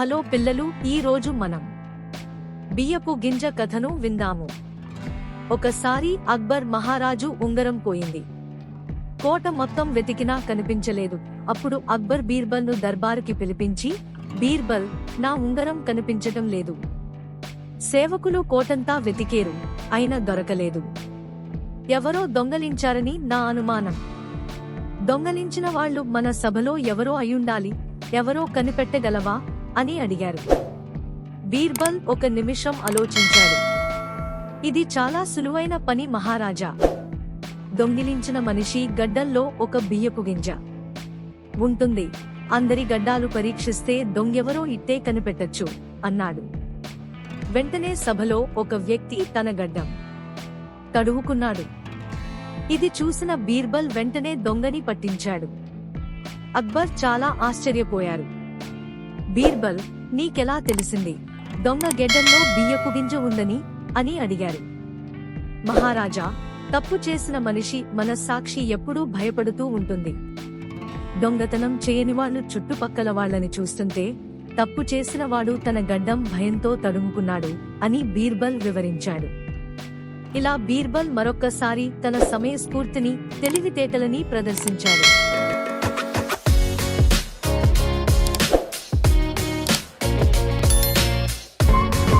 Hello పిల్లలు ఈరోజు మనం బియ్యపు గింజ కథను విందాము. ఒకసారి అక్బర్ మహారాజు ఉంగరం పోయింది. కోట మొత్తం వెతికినా కనిపించలేదు. అప్పుడు అక్బర్ బీర్బల్ను దర్బారుకి పిలిపించి బీర్బల్ నా ఉంగరం కనిపించటం లేదు. సేవకులు కోటంతా వెతికేరు అయినా దొరకలేదు. ఎవరో దొంగలించారని నా అనుమానం. దొంగలించిన వాళ్ళు మన సభలో ఎవరో అయ్యుండాలి ఎవరో కనిపెట్టగలవా? అని అడిగారు. బీర్బల్ ఒక నిమిషం ఆలోచించాడు. ఇది చాలా సులువైన పని మహారాజా. దొంగిలించిన మనిషి గడ్డంలో ఒక బియ్యపు గింజ. ఉంటుంది. అందరి గడ్డాలు పరీక్షిస్తే దొంగెవరో ఇట్టే కనిపెట్టచ్చు అన్నాడు. వెంటనే సభలో ఒక వ్యక్తి తన గడ్డం తడువుకున్నాడు. ఇది చూసిన బీర్బల్ వెంటనే దొంగని పట్టించాడు. అక్బర్ చాలా ఆశ్చర్యపోయారు. బీర్బల్ నీకెలా తెలిసింది? దొంగ గెడ్డల్లో బియ్యపు గింజ ఉందని అని అడిగారు. మహారాజా తప్పు చేసిన మనిషి మనస్సాక్షి ఎప్పుడూ భయపడుతూ ఉంటుంది. దొంగతనం చేయని వాళ్ళు చుట్టుపక్కల వాళ్ళని చూస్తుంటే తప్పు చేసిన వాడు తన గడ్డం భయంతో తడుముకున్నాడు అని బీర్బల్ వివరించాడు. ఇలా బీర్బల్ మరొక్కసారి తన సమయస్ఫూర్తిని తెలివితేటలని ప్రదర్శించాడు.